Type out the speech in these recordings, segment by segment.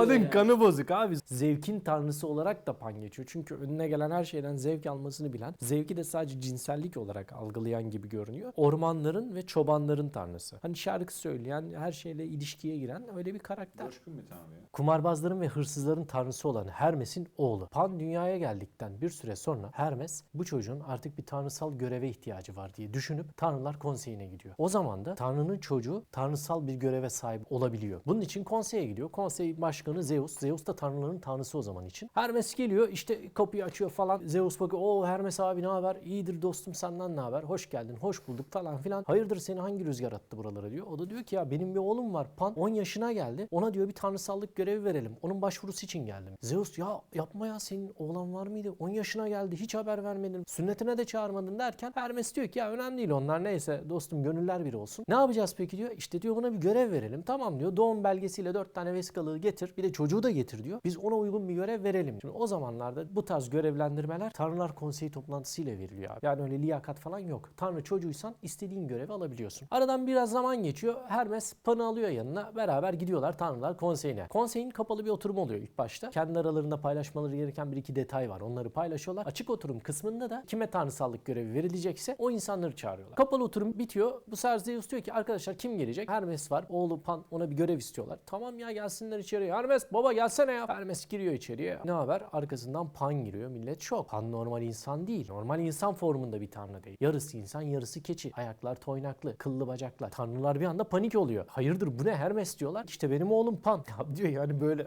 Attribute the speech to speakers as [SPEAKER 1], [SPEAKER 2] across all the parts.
[SPEAKER 1] Pan'ın
[SPEAKER 2] ya.
[SPEAKER 1] kanı bozuk abi. Zevkin tanrısı olarak da Pan geçiyor. Çünkü önüne gelen her şeyden zevk almasını bilen, zevki de sadece cinsellik olarak algılayan gibi görünüyor. Ormanların ve çobanların tanrısı. Hani şarkı söyleyen, her şeyle ilişkiye giren öyle bir karakter.
[SPEAKER 3] Coşkun bir tanrı ya.
[SPEAKER 1] Kumarbazların ve hırsızların tanrısı olan Hermes'in oğlu. Pan dünyaya geldikten bir süre sonra Hermes bu çocuğun artık bir tanrısal göreve ihtiyacı var diye düşünüp Tanrılar Konseyi'ne gidiyor. O zaman da Tanrı'nın çocuğu tanrısal bir göreve sahip olabiliyor. Bunun için konseye gidiyor. Konsey başkanı Zeus. Zeus da tanrıların tanrısı o zaman için. Hermes geliyor işte kapıyı açıyor falan. Zeus bakıyor o Hermes abi ne haber? İyidir dostum senden ne haber? Hoş geldin, hoş bulduk falan filan. Hayırdır seni hangi rüzgar attı buralara diyor. O da diyor ki ya benim bir oğlum var Pan 10 yaşına geldi. Ona diyor bir tanrısallık görevi verelim. Onun başvurusu için geldim. Zeus ya yapma ya senin oğlan var mıydı? 10 yaşına geldi hiç haber vermedin. Sünnetine de çağırmadın derken Hermes diyor ki ya önemli değil onlar neyse dostum gönüller biri olsun. Ne yapacağız peki diyor. İşte diyor buna bir görev verelim. Tamam diyor doğum belgesiyle 4 tane vesikalığı getir. Bir de çocuğu da getir diyor. Biz ona uygun bir görev verelim. Şimdi o zamanlarda bu tarz görevlendirmeler Tanrılar Konseyi toplantısıyla veriliyor abi. Yani öyle liyakat falan yok. Tanrı çocuğuysan istediğin görevi alabiliyorsun. Aradan biraz zaman geçiyor. Hermes Pan'ı alıyor yanına. Beraber gidiyorlar Tanrılar Konseyi'ne. Konseyin kapalı bir oturum oluyor ilk başta. Kendi aralarında paylaşmaları gereken bir iki detay var. Onları paylaşıyorlar. Açık oturum kısmında da kime tanrısallık görevi verilecekse o insanları çağırıyorlar. Kapalı oturum bitiyor. Bu sefer Zeus diyor ki arkadaşlar kim gelecek? Hermes var. Oğlu Pan ona bir görev istiyorlar. Tamam ya gelsinler içeriye. Hermes baba gelsene ya. Hermes giriyor içeriye. Ne haber? Arkasından Pan giriyor. Millet şok. Pan normal insan değil. Normal insan formunda bir tanrı değil. Yarısı insan yarısı keçi. Ayaklar toynaklı. Kıllı bacaklar. Tanrılar bir anda panik oluyor. Hayırdır bu ne Hermes diyorlar. İşte benim oğlum Pan. Ya diyor yani böyle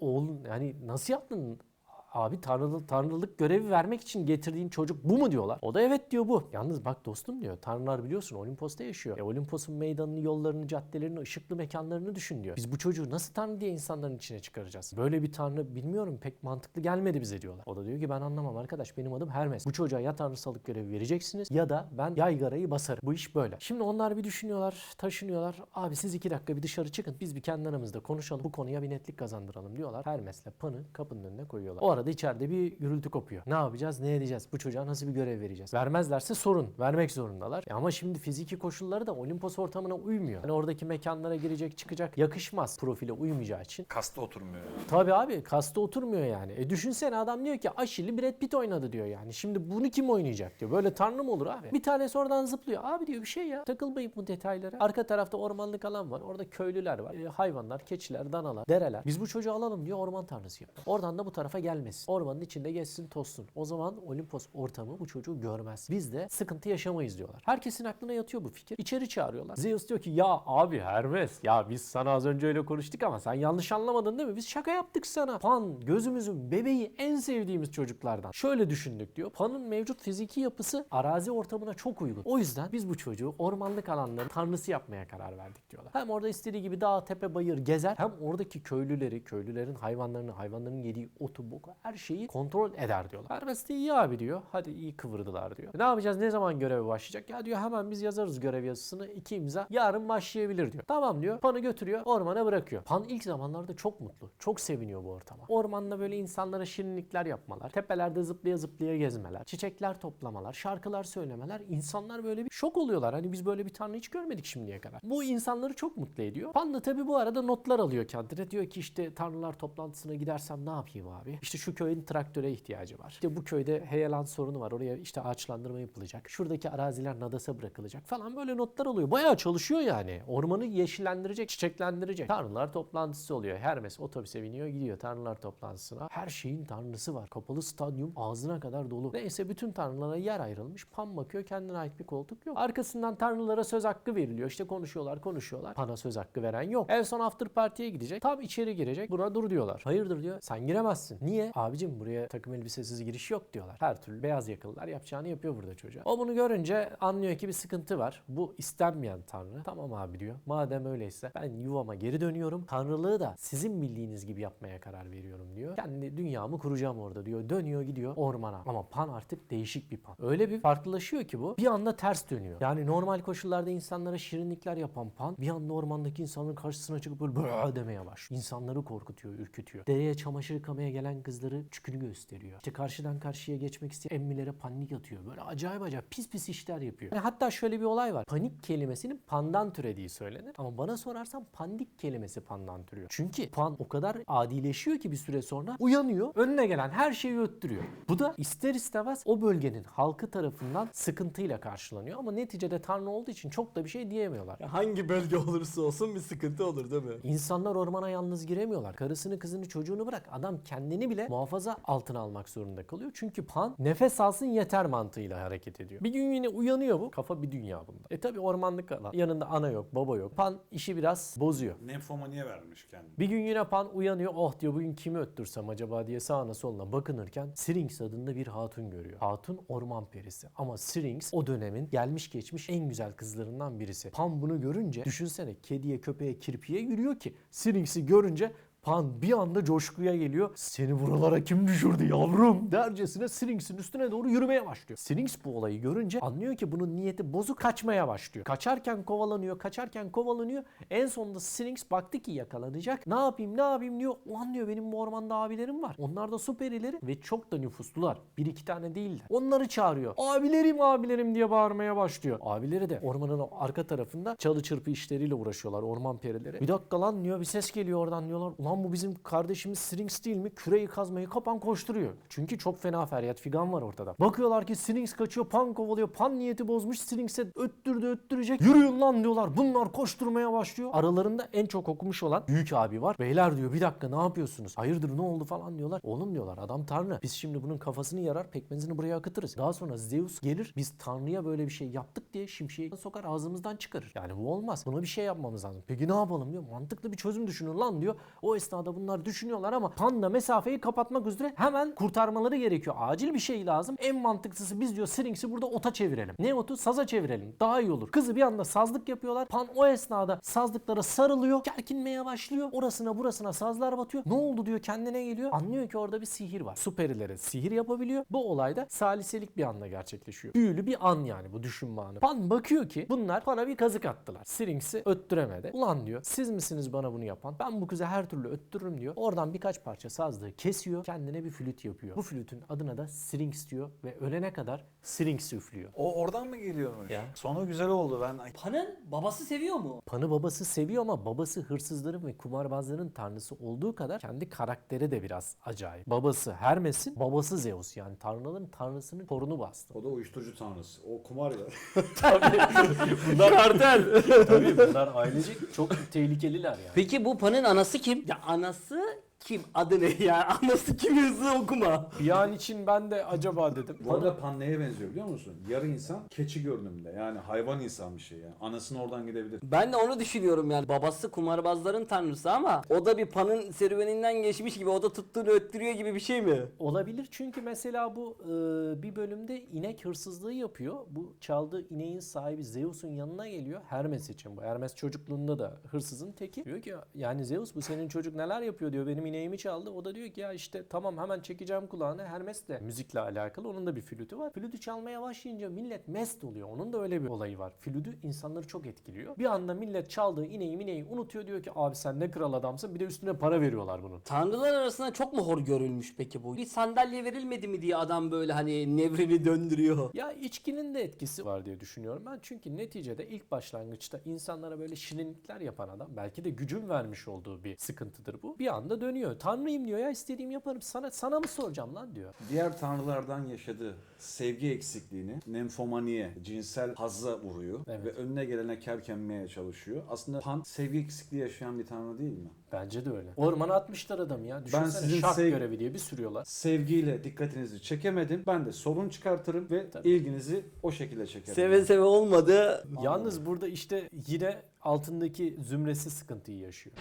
[SPEAKER 1] oğlum yani nasıl yaptın? Abi tanrılı, tanrılık görevi vermek için getirdiğin çocuk bu mu diyorlar. O da evet diyor bu. Yalnız bak dostum diyor. Tanrılar biliyorsun Olimpos'ta yaşıyor. E, Olimpos'un meydanını, yollarını, caddelerini, ışıklı mekanlarını düşün diyor. Biz bu çocuğu nasıl tanrı diye insanların içine çıkaracağız? Böyle bir tanrı bilmiyorum pek mantıklı gelmedi bize diyorlar. O da diyor ki ben anlamam arkadaş benim adım Hermes. Bu çocuğa ya tanrısallık görevi vereceksiniz ya da ben yaygarayı basarım. Bu iş böyle. Şimdi onlar bir düşünüyorlar, taşınıyorlar. Abi siz iki dakika bir dışarı çıkın. Biz bir kendi aramızda konuşalım. Bu konuya bir netlik kazandıralım diyorlar. Hermes'le Pan'ı kapının önüne koyuyorlar. O arada içeride bir gürültü kopuyor. Ne yapacağız? Ne edeceğiz? Bu çocuğa nasıl bir görev vereceğiz? Vermezlerse sorun. Vermek zorundalar. E ama şimdi fiziki koşulları da Olimpos ortamına uymuyor. Hani oradaki mekanlara girecek çıkacak yakışmaz profile uymayacağı için.
[SPEAKER 3] Kasta oturmuyor. yani.
[SPEAKER 1] Tabii abi kasta oturmuyor yani. E düşünsene adam diyor ki Aşil'i Brad Pitt oynadı diyor yani. Şimdi bunu kim oynayacak diyor. Böyle tanrı mı olur abi? Bir tanesi oradan zıplıyor. Abi diyor bir şey ya. Takılmayın bu detaylara. Arka tarafta ormanlık alan var. Orada köylüler var. E, hayvanlar, keçiler, danalar, dereler. Biz bu çocuğu alalım diyor orman tanrısı yapıyor. Oradan da bu tarafa gelmesin. Ormanın içinde geçsin tozsun. O zaman Olimpos ortamı bu çocuğu görmez. Biz de sıkıntı yaşamayız diyorlar. Herkesin aklına yatıyor bu fikir. İçeri çağırıyorlar. Zeus diyor ki ya abi Hermes ya biz sana az önce öyle konuştuk ama sen yanlış anlamadın değil mi? Biz şaka yaptık sana. Pan gözümüzün bebeği en sevdiğimiz çocuklardan. Şöyle düşündük diyor. Pan'ın mevcut fiziki yapısı arazi ortamına çok uygun. O yüzden biz bu çocuğu ormanlık alanların tanrısı yapmaya karar verdik diyorlar. Hem orada istediği gibi dağ, tepe, bayır gezer hem oradaki köylüleri, köylülerin hayvanlarını, hayvanların yediği otu, boku her şeyi kontrol eder diyorlar. Hermes de iyi abi diyor. Hadi iyi kıvırdılar diyor. E ne yapacağız? Ne zaman göreve başlayacak? Ya diyor hemen biz yazarız görev yazısını. iki imza. Yarın başlayabilir diyor. Tamam diyor. Pan'ı götürüyor. Ormana bırakıyor. Pan ilk zamanlarda çok mutlu. Çok seviniyor bu ortama. Ormanda böyle insanlara şirinlikler yapmalar. Tepelerde zıplaya zıplaya gezmeler. Çiçekler toplamalar. Şarkılar söylemeler. İnsanlar böyle bir şok oluyorlar. Hani biz böyle bir tanrı hiç görmedik şimdiye kadar. Bu insanları çok mutlu ediyor. Pan da tabii bu arada notlar alıyor kendine. Diyor ki işte tanrılar toplantısına gidersem ne yapayım abi? İşte şu köyün traktöre ihtiyacı var. İşte bu köyde heyelan sorunu var. Oraya işte ağaçlandırma yapılacak. Şuradaki araziler nadasa bırakılacak falan böyle notlar alıyor. Bayağı çalışıyor yani. Ormanı yeşillendirecek, çiçeklendirecek. Tanrılar toplantısı oluyor. Hermes otobüse biniyor gidiyor tanrılar toplantısına. Her şeyin tanrısı var. Kapalı stadyum ağzına kadar dolu. Neyse bütün tanrılara yer ayrılmış. Pan bakıyor kendine ait bir koltuk yok. Arkasından tanrılara söz hakkı veriliyor. İşte konuşuyorlar konuşuyorlar. Pan'a söz hakkı veren yok. En son after party'ye gidecek. Tam içeri girecek. Buna dur diyorlar. Hayırdır diyor. Sen giremezsin. Niye? Abicim buraya takım elbisesiz giriş yok diyorlar. Her türlü beyaz yakalılar yapacağını yapıyor burada çocuğa. O bunu görünce anlıyor ki bir sıkıntı var. Bu istenmeyen tanrı. Tamam abi diyor. Madem öyleyse ben yuvama geri dönüyorum. Tanrılığı da sizin bildiğiniz gibi yapmaya karar veriyorum diyor. Kendi dünyamı kuracağım orada diyor. Dönüyor gidiyor ormana. Ama Pan artık değişik bir Pan. Öyle bir farklılaşıyor ki bu. Bir anda ters dönüyor. Yani normal koşullarda insanlara şirinlikler yapan Pan bir anda ormandaki insanların karşısına çıkıp böyle demeye başlıyor. İnsanları korkutuyor, ürkütüyor. Dereye çamaşır yıkamaya gelen kızlar bazıları çükünü gösteriyor. İşte karşıdan karşıya geçmek isteyen emmilere panik atıyor. Böyle acayip acayip pis pis işler yapıyor. Yani hatta şöyle bir olay var. Panik kelimesinin pandan türediği söylenir. Ama bana sorarsan pandik kelimesi pandan türüyor. Çünkü pan o kadar adileşiyor ki bir süre sonra uyanıyor. Önüne gelen her şeyi öttürüyor. Bu da ister istemez o bölgenin halkı tarafından sıkıntıyla karşılanıyor. Ama neticede Tanrı olduğu için çok da bir şey diyemiyorlar.
[SPEAKER 2] Ya hangi bölge olursa olsun bir sıkıntı olur değil mi?
[SPEAKER 1] İnsanlar ormana yalnız giremiyorlar. Karısını, kızını, çocuğunu bırak. Adam kendini bile muhafaza altına almak zorunda kalıyor. Çünkü Pan nefes alsın yeter mantığıyla hareket ediyor. Bir gün yine uyanıyor bu. Kafa bir dünya bunda. E tabi ormanlık alan. Yanında ana yok, baba yok. Pan işi biraz bozuyor.
[SPEAKER 3] Nefomaniye vermiş kendini.
[SPEAKER 1] Bir gün yine Pan uyanıyor. Oh diyor bugün kimi öttürsem acaba diye sağına soluna bakınırken Syrinx adında bir hatun görüyor. Hatun orman perisi. Ama Syrinx o dönemin gelmiş geçmiş en güzel kızlarından birisi. Pan bunu görünce düşünsene kediye köpeğe kirpiye yürüyor ki Syrinx'i görünce Pan bir anda coşkuya geliyor. Seni buralara kim düşürdü yavrum dercesine Syrinx'in üstüne doğru yürümeye başlıyor. Syrinx bu olayı görünce anlıyor ki bunun niyeti bozuk kaçmaya başlıyor. Kaçarken kovalanıyor, kaçarken kovalanıyor. En sonunda Syrinx baktı ki yakalanacak. Ne yapayım ne yapayım diyor. Ulan diyor benim bu ormanda abilerim var. Onlar da su perileri ve çok da nüfuslular. Bir iki tane değiller. Onları çağırıyor. Abilerim abilerim diye bağırmaya başlıyor. Abileri de ormanın arka tarafında çalı çırpı işleriyle uğraşıyorlar orman perileri. Bir dakika lan diyor bir ses geliyor oradan diyorlar. Ulan bu bizim kardeşimiz Syrinx değil mi? Küreyi kazmayı kapan koşturuyor. Çünkü çok fena feryat figan var ortada. Bakıyorlar ki Syrinx kaçıyor pan kovalıyor. Pan niyeti bozmuş Syrinx'e öttürdü öttürecek. Yürüyün lan diyorlar. Bunlar koşturmaya başlıyor. Aralarında en çok okumuş olan büyük abi var. Beyler diyor bir dakika ne yapıyorsunuz? Hayırdır ne oldu falan diyorlar. Oğlum diyorlar adam tanrı. Biz şimdi bunun kafasını yarar pekmezini buraya akıtırız. Daha sonra Zeus gelir biz tanrıya böyle bir şey yaptık diye şimşeği sokar ağzımızdan çıkarır. Yani bu olmaz. Buna bir şey yapmamız lazım. Peki ne yapalım diyor. Mantıklı bir çözüm düşünün lan diyor. O esnada bunlar düşünüyorlar ama panda mesafeyi kapatmak üzere hemen kurtarmaları gerekiyor. Acil bir şey lazım. En mantıklısı biz diyor Syrinx'i burada ota çevirelim. Ne otu? Saza çevirelim. Daha iyi olur. Kızı bir anda sazlık yapıyorlar. Pan o esnada sazlıklara sarılıyor. Kerkinmeye başlıyor. Orasına burasına sazlar batıyor. Ne oldu diyor kendine geliyor. Anlıyor ki orada bir sihir var. Su perileri sihir yapabiliyor. Bu olayda saliselik bir anda gerçekleşiyor. Büyülü bir an yani bu düşünme anı. Pan bakıyor ki bunlar bana bir kazık attılar. Syrinx'i öttüremedi. Ulan diyor siz misiniz bana bunu yapan? Ben bu kızı her türlü öttürürüm diyor. Oradan birkaç parça sazlığı kesiyor. Kendine bir flüt yapıyor. Bu flütün adına da Syrinx diyor ve ölene kadar Syrinx üflüyor.
[SPEAKER 3] O oradan mı geliyormuş?
[SPEAKER 1] Ya.
[SPEAKER 3] Sonu güzel oldu ben.
[SPEAKER 2] Pan'ın babası seviyor mu?
[SPEAKER 1] Pan'ı babası seviyor ama babası hırsızların ve kumarbazların tanrısı olduğu kadar kendi karakteri de biraz acayip. Babası Hermes'in, babası Zeus yani tanrıların tanrısının torunu bastı.
[SPEAKER 3] O da uyuşturucu tanrısı. O kumar ya.
[SPEAKER 1] Bunlar kartel. Tabii bunlar ailecek çok tehlikeliler yani.
[SPEAKER 2] Peki bu Pan'ın anası kim? Ya anası kim? Adı ne ya? Anası kim hızlı okuma.
[SPEAKER 1] Bir an için ben de acaba dedim.
[SPEAKER 3] Bu arada pan neye benziyor biliyor musun? Yarı insan keçi görünümünde. Yani hayvan insan bir şey yani. Anasını oradan gidebilir.
[SPEAKER 2] Ben de onu düşünüyorum yani. Babası kumarbazların tanrısı ama o da bir Pan'ın serüveninden geçmiş gibi. O da tuttuğunu öttürüyor gibi bir şey mi?
[SPEAKER 1] Olabilir çünkü mesela bu e, bir bölümde inek hırsızlığı yapıyor. Bu çaldığı ineğin sahibi Zeus'un yanına geliyor. Hermes için bu. Hermes çocukluğunda da hırsızın teki. Diyor ki yani Zeus bu senin çocuk neler yapıyor diyor. Benim ineğimi çaldı. O da diyor ki ya işte tamam hemen çekeceğim kulağını. Hermes de müzikle alakalı. Onun da bir flütü var. Flütü çalmaya başlayınca millet mest oluyor. Onun da öyle bir olayı var. Flütü insanları çok etkiliyor. Bir anda millet çaldığı ineği mineği unutuyor. Diyor ki abi sen ne kral adamsın. Bir de üstüne para veriyorlar bunun.
[SPEAKER 2] Tanrılar arasında çok mu hor görülmüş peki bu? Bir sandalye verilmedi mi diye adam böyle hani nevrini döndürüyor.
[SPEAKER 1] Ya içkinin de etkisi var diye düşünüyorum ben. Çünkü neticede ilk başlangıçta insanlara böyle şirinlikler yapan adam belki de gücün vermiş olduğu bir sıkıntıdır bu. Bir anda dönüyor. Tanrıyım diyor ya istediğim yaparım. Sana sana mı soracağım lan diyor.
[SPEAKER 3] Diğer tanrılardan yaşadığı sevgi eksikliğini nemfomaniye, cinsel hazza vuruyor.
[SPEAKER 1] Evet.
[SPEAKER 3] Ve önüne gelene kerkenmeye çalışıyor. Aslında pan sevgi eksikliği yaşayan bir tanrı değil mi?
[SPEAKER 1] Bence de öyle. Ormana atmışlar adamı ya. Düşünsene
[SPEAKER 3] sizin
[SPEAKER 1] şah
[SPEAKER 3] sev-
[SPEAKER 1] görevi diye bir sürüyorlar.
[SPEAKER 3] Sevgiyle dikkatinizi çekemedim. Ben de sorun çıkartırım ve
[SPEAKER 1] Tabii.
[SPEAKER 3] ilginizi o şekilde çekerim.
[SPEAKER 2] Seve seve olmadı.
[SPEAKER 1] Yalnız burada işte yine altındaki zümresi sıkıntıyı yaşıyor.